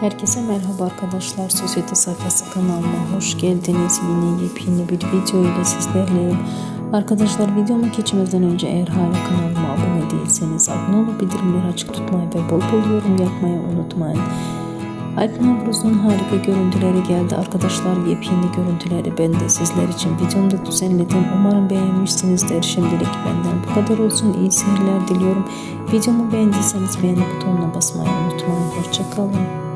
Herkese merhaba arkadaşlar. Sosyete sayfası kanalıma hoş geldiniz. Yine yepyeni bir video ile sizlerleyim. Arkadaşlar videoma geçmeden önce eğer hala kanalıma abone değilseniz abone olup bildirimleri açık tutmayı ve bol bol yorum yapmayı unutmayın. Alp Navruz'un harika görüntüleri geldi. Arkadaşlar yepyeni görüntüleri ben de sizler için videomda düzenledim. Umarım beğenmişsinizdir. Şimdilik benden bu kadar olsun. İyi seyirler diliyorum. Videomu beğendiyseniz beğeni butonuna basmayı unutmayın. Hoşçakalın.